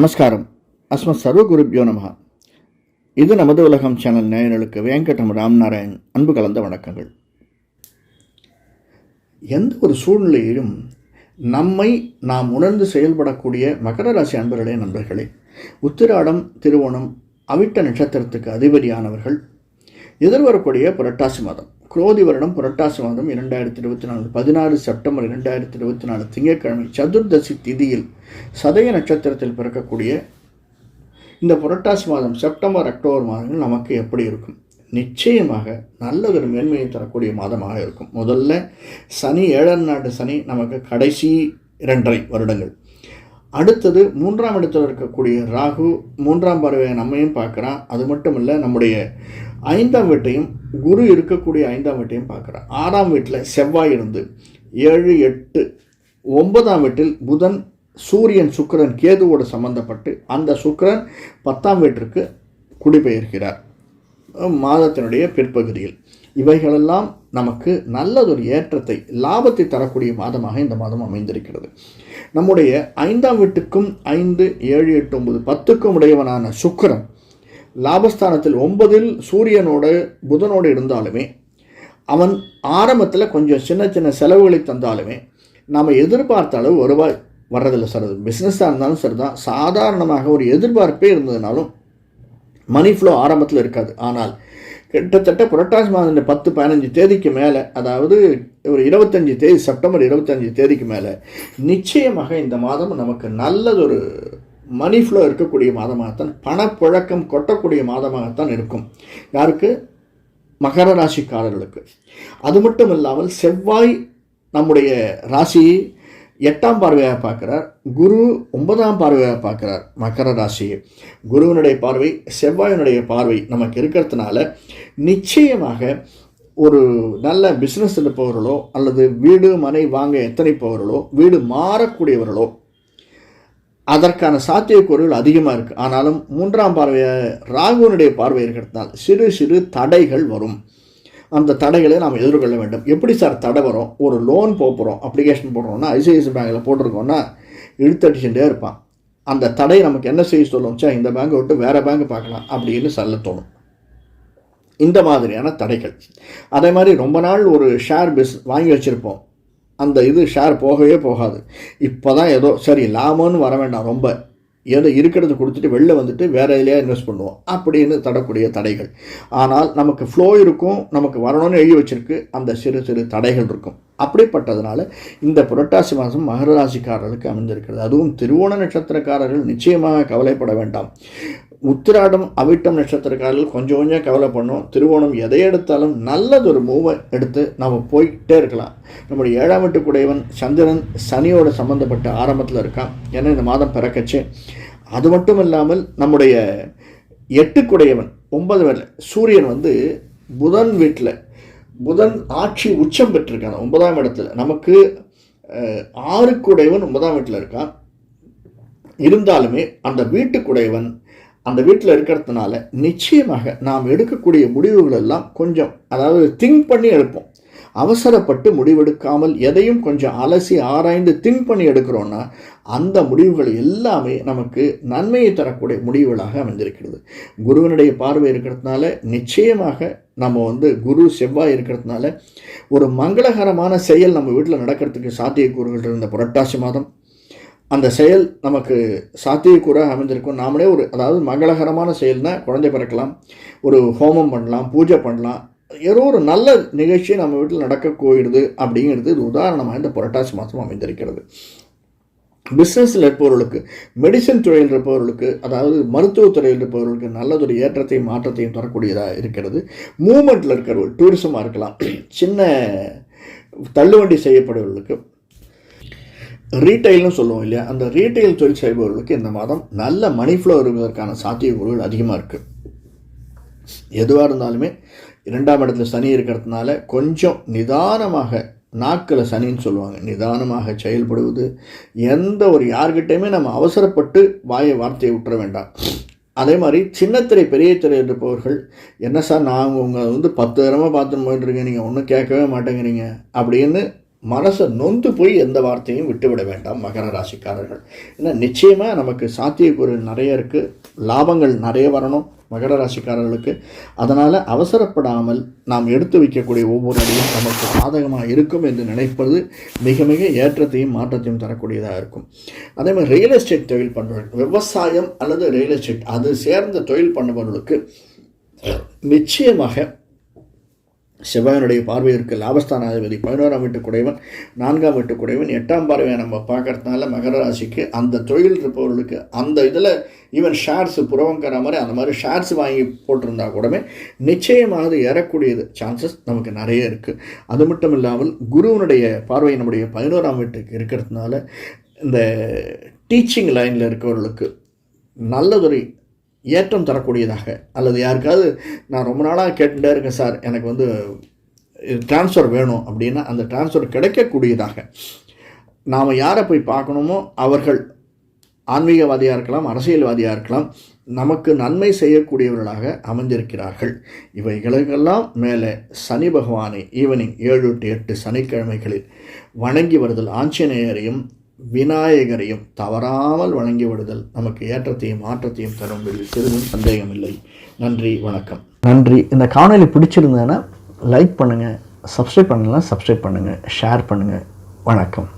நமஸ்காரம். அஸ்மத் சர்வ குருப்யோ நமஹா. இது நமது உலகம் சேனல் நேயர்களுக்கு வெங்கடம் ராம்நாராயண் அன்பு கலந்த வணக்கங்கள். எந்த ஒரு சூழ்நிலையிலும் நம்மை நாம் உணர்ந்து செயல்படக்கூடிய மகர ராசி அன்பர்களே நண்பர்களே உத்திராடம் திருவோணம் அவிட்ட நட்சத்திரத்துக்கு அதிபதியானவர்கள் எதிர்வரக்கூடிய புரட்டாசி மாதம். குரோதி வருடம் புரட்டாசி மாதம் இரண்டாயிரத்தி இருபத்தி நாலு பதினாறு செப்டம்பர் இரண்டாயிரத்தி இருபத்தி நாலு திங்கட்கிழமை சதுர்தசி திதியில் சதய நட்சத்திரத்தில் பிறக்கக்கூடிய இந்த புரட்டாசி மாதம் செப்டம்பர் அக்டோபர் மாதங்கள் நமக்கு எப்படி இருக்கும்? நிச்சயமாக நல்ல ஒரு மேன்மையை தரக்கூடிய மாதமாக இருக்கும். முதல்ல சனி ஏழரை நாட்டு சனி நமக்கு கடைசி இரண்டரை வருடங்கள். அடுத்தது மூன்றாம் இடத்தில் இருக்கக்கூடிய ராகு மூன்றாம் பறவையை நம்மையும் பார்க்குறான். அது மட்டும் இல்லை நம்முடைய ஐந்தாம் வீட்டையும் குரு இருக்கக்கூடிய ஐந்தாம் வீட்டையும் பார்க்குறான். ஆறாம் வீட்டில் செவ்வாய் இருந்து ஏழு எட்டு ஒன்பதாம் வீட்டில் புதன் சூரியன் சுக்கிரன் கேதுவோடு சம்பந்தப்பட்டு அந்த சுக்கிரன் பத்தாம் வீட்டிற்கு குடிபெயர்கிறார். மாதத்தினுடைய பிற்பகுதியில். இவைகளெல்லாம் நமக்கு நல்லதொரு ஏற்றத்தை லாபத்தை தரக்கூடிய மாதமாக இந்த மாதம் அமைந்திருக்கிறது. நம்முடைய ஐந்தாம் வீட்டுக்கும் ஐந்து ஏழு எட்டு ஒன்பது பத்துக்கும் உடையவனான சுக்கரன் லாபஸ்தானத்தில் ஒன்பதில் சூரியனோடு புதனோடு இருந்தாலுமே அவன் ஆரம்பத்தில் கொஞ்சம் சின்ன சின்ன செலவுகளை தந்தாலுமே நாம் எதிர்பார்த்த அளவு வருவாய் வர்றதில்லை சார். அது பிஸ்னஸாக இருந்தாலும் சரி தான் சாதாரணமாக ஒரு எதிர்பார்ப்பே இருந்ததுனாலும் மணி ஃப்ளோ ஆரம்பத்தில் இருக்காது. ஆனால் கிட்டத்தட்ட புரட்டாசி மாதம் பத்து பதினஞ்சு தேதிக்கு மேலே அதாவது ஒரு இருபத்தஞ்சி தேதி செப்டம்பர் இருபத்தஞ்சி தேதிக்கு மேலே நிச்சயமாக இந்த மாதம் நமக்கு நல்லதொரு மணி ஃப்ளோ இருக்கக்கூடிய மாதமாகத்தான் பணப்புழக்கம் கொட்டக்கூடிய மாதமாகத்தான் இருக்கும். யாருக்கு? மகர ராசிக்காரர்களுக்கு. அது மட்டும் இல்லாமல் செவ்வாய் நம்முடைய ராசியை எட்டாம் பார்வையாக பார்க்குறார். குரு ஒன்பதாம் பார்வையாக பார்க்குறார் மகர ராசியை. குருவினுடைய பார்வை செவ்வாயினுடைய பார்வை நமக்கு இருக்கிறதுனால நிச்சயமாக ஒரு நல்ல பிஸ்னஸ் இருப்பவர்களோ அல்லது வீடு மனை வாங்க எத்தனைப்பவர்களோ வீடு மாறக்கூடியவர்களோ அதற்கான சாத்தியக்கூறுகள் அதிகமாக இருக்குது ஆனாலும் மூன்றாம் பார்வையாக ராகுவனுடைய பார்வை இருக்கிறதுனால சிறு சிறு தடைகள் வரும். அந்த தடைகளை நாம் எதிர்கொள்ள வேண்டும். எப்படி சார் தடை வரும்? ஒரு லோன் போகிறோம் அப்ளிகேஷன் போடுறோம்னா ஐசிஐசி பேங்கில் போட்டிருக்கோம்னா இழுத்தடிச்சுட்டே இருப்பான். அந்த தடை நமக்கு என்ன செய்ய சொல்லும்? இந்த பேங்கை விட்டு வேறு பேங்க் பார்க்கலாம் அப்படின்னு சொல்ல தோணும். இந்த மாதிரியான தடைகள். அதே மாதிரி ரொம்ப நாள் ஒரு ஷேர் பிஸ் வாங்கி வச்சுருப்போம். அந்த இது ஷேர் போகவே போகாது. இப்போ தான் ஏதோ சரி லாபம்னு வர வேண்டாம் ரொம்ப. ஏதோ இருக்கிறத கொடுத்துட்டு வெளில வந்துட்டு வேறு எதுலையாக இன்வெஸ்ட் பண்ணுவோம். அப்படின்னு தடக்கூடிய தடைகள். ஆனால் நமக்கு ஃப்ளோ இருக்கும் நமக்கு வரணும்னு எழுதி வச்சிருக்கு அந்த சிறு சிறு தடைகள் இருக்கும். அப்படிப்பட்டதுனால இந்த புரட்டாசி மாதம் மகர ராசிக்காரர்களுக்கு அமைந்திருக்கிறது. அதுவும் திருவோண நட்சத்திரக்காரர்கள் நிச்சயமாக கவலைப்பட வேண்டாம். உத்திராடம் அவிட்டம் நட்சத்திரக்காரர்கள் கொஞ்சம் கொஞ்சம் கவலை பண்ணும் திருவோணம் எதை எடுத்தாலும் நல்லதொரு மூவை எடுத்து நம்ம போய்கிட்டே இருக்கலாம். நம்முடைய ஏழாம் வீட்டுக்குடையவன் சந்திரன் சனியோட சம்மந்தப்பட்ட ஆரம்பத்தில் இருக்கான். ஏன்னா இந்த மாதம் பிறக்கச்சு. அது மட்டும் இல்லாமல் நம்முடைய எட்டுக்குடையவன் ஒன்பது வேலை சூரியன் வந்து புதன் வீட்டில் புதன் ஆட்சி உச்சம் பெற்றிருக்கான். ஒன்பதாம் இடத்துல நமக்கு ஆறுக்குடையவன் ஒன்பதாம் வீட்டில் இருக்கான். இருந்தாலுமே அந்த வீட்டுக்குடையவன் அந்த வீட்டில் இருக்கிறதுனால நிச்சயமாக நாம் எடுக்கக்கூடிய முடிவுகள் எல்லாம் கொஞ்சம் அதாவது திங்க் பண்ணி எடுப்போம். அவசரப்பட்டு முடிவெடுக்காமல் எதையும் கொஞ்சம் அலசி ஆராய்ந்து திங்க் பண்ணி எடுக்கிறோன்னா அந்த முடிவுகள் எல்லாமே நமக்கு நன்மையை தரக்கூடிய முடிவுகளாக அமைந்திருக்கிறது. குருவினுடைய பார்வை இருக்கிறதுனால நிச்சயமாக நம்ம வந்து குரு செவ்வாய் இருக்கிறதுனால ஒரு மங்களகரமான செயல் நம்ம வீட்டில் நடக்கிறதுக்கு சாத்தியக்கூறுகள் இருந்த புரட்டாசி மாதம் அந்த செயல் நமக்கு சாத்தியக்கூறாக அமைந்திருக்கும். நாமளே ஒரு அதாவது மங்களகரமான செயல்னால் குழந்தை பிறக்கலாம் ஒரு ஹோமம் பண்ணலாம் பூஜை பண்ணலாம். ஏதோ ஒரு நல்ல நிகழ்ச்சி நம்ம வீட்டில் நடக்க போயிடுது அப்படிங்கிறது இது உதாரணமாக இந்த புரட்டாசி மாதம் அமைந்திருக்கிறது. பிஸ்னஸில் இருப்பவர்களுக்கு மெடிசன் துறையில் இருப்பவர்களுக்கு அதாவது மருத்துவத்துறையில் இருப்பவர்களுக்கு நல்லதொரு ஏற்றத்தையும் மாற்றத்தையும் தரக்கூடியதாக இருக்கிறது. மூமெண்ட்டில் இருக்கிறவர்கள் டூரிசமாக இருக்கலாம். சின்ன தள்ளுவண்டி செய்யப்படுவர்களுக்கு ரீட்டைல்னு சொல்லுவோம் இல்லையா? அந்த ரீட்டைல் தொழில் செய்பவர்களுக்கு இந்த மாதம் நல்ல மணி ஃப்ளோ இருப்பதற்கான சாத்தியக்கூறுகள் அதிகமாக இருக்குது எதுவாக இருந்தாலுமே இரண்டாம் இடத்துல சனி இருக்கிறதுனால கொஞ்சம் நிதானமாக நாக்கில் சனின்னு சொல்லுவாங்க. நிதானமாக செயல்படுவது எந்த ஒரு யார்கிட்டையுமே நம்ம அவசரப்பட்டு வாயை வார்த்தையை விட்டுற வேண்டாம். அதே மாதிரி சின்னத்திரை பெரிய திரை இருப்பவர்கள் என்ன சார் நான் உங்கள் வந்து பத்து தரமாக பார்த்துன்னு போயிட்டுருக்கேன் நீங்கள் ஒன்றும் கேட்கவே மாட்டேங்கிறீங்க. அப்படின்னு மனசை நொந்து போய் எந்த வார்த்தையும் விட்டுவிட வேண்டாம் மகர ராசிக்காரர்கள். ஏன்னா நிச்சயமாக நமக்கு சாத்தியக்கூறு நிறைய இருக்குது லாபங்கள் நிறைய வரணும் மகர ராசிக்காரர்களுக்கு. அதனால் அவசரப்படாமல் நாம் எடுத்து வைக்கக்கூடிய ஒவ்வொரு அடியும் நமக்கு சாதகமாக இருக்கும் என்று நினைப்பது மிக மிக ஏற்றத்தையும் மாற்றத்தையும் தரக்கூடியதாக இருக்கும். அதே மாதிரி ரியல் எஸ்டேட் தொழில் பண்ணுறவர்கள் விவசாயம் அல்லது ரியல் எஸ்டேட் அது சேர்ந்த தொழில் பண்ணுபவர்களுக்கு நிச்சயமாக செவ்வாயனுடைய பார்வையிற்கு லாபஸ்தானாதிபதி பதினோராம் வீட்டு குடைவன் நான்காம் வீட்டு குடைவன் எட்டாம் பார்வையை நம்ம பார்க்கறதுனால மகர ராசிக்கு அந்த தொழில் இருப்பவர்களுக்கு அந்த இதில் ஈவன் ஷேர்ஸ் புறவங்கிற மாதிரி அந்த மாதிரி ஷேர்ஸ் வாங்கி போட்டிருந்தா கூடமே நிச்சயமாக அது ஏறக்கூடியது சான்சஸ் நமக்கு நிறைய இருக்குது அது மட்டும் இல்லாமல் குருவனுடைய பார்வை நம்முடைய பதினோராம் வீட்டுக்கு இருக்கிறதுனால இந்த டீச்சிங் லைனில் இருக்கிறவர்களுக்கு நல்லதொரு ஏற்றம் தரக்கூடியதாக. அல்லது யாருக்காவது நான் ரொம்ப நாளாக கேட்டுட்டே இருக்கேன் சார். எனக்கு வந்து ட்ரான்ஸ்ஃபர் வேணும் அப்படின்னா அந்த ட்ரான்ஸ்ஃபர் கிடைக்கக்கூடியதாக. நாம் யாரை போய் பார்க்கணுமோ அவர்கள் ஆன்மீகவாதியாக இருக்கலாம் அரசியல்வாதியாக இருக்கலாம் நமக்கு நன்மை செய்யக்கூடியவர்களாக அமைந்திருக்கிறார்கள். இவைகளுக்கெல்லாம் மேலே சனி பகவானை ஈவினிங் ஏழு டு எட்டு சனிக்கிழமைகளில் வணங்கி வருதல் ஆஞ்சநேயரையும் விநாயகரையும் தவறாமல் வழங்கி விடுதல் நமக்கு ஏற்றத்தையும் மாற்றத்தையும் தரும் சிறிதும் சந்தேகம் சந்தேகமில்லை. நன்றி வணக்கம். நன்றி. இந்த காணொலி பிடிச்சிருந்தேன்னா லைக் பண்ணுங்கள் சப்ஸ்கிரைப் பண்ணலாம் சப்ஸ்கிரைப் பண்ணுங்கள் ஷேர் பண்ணுங்கள் வணக்கம்.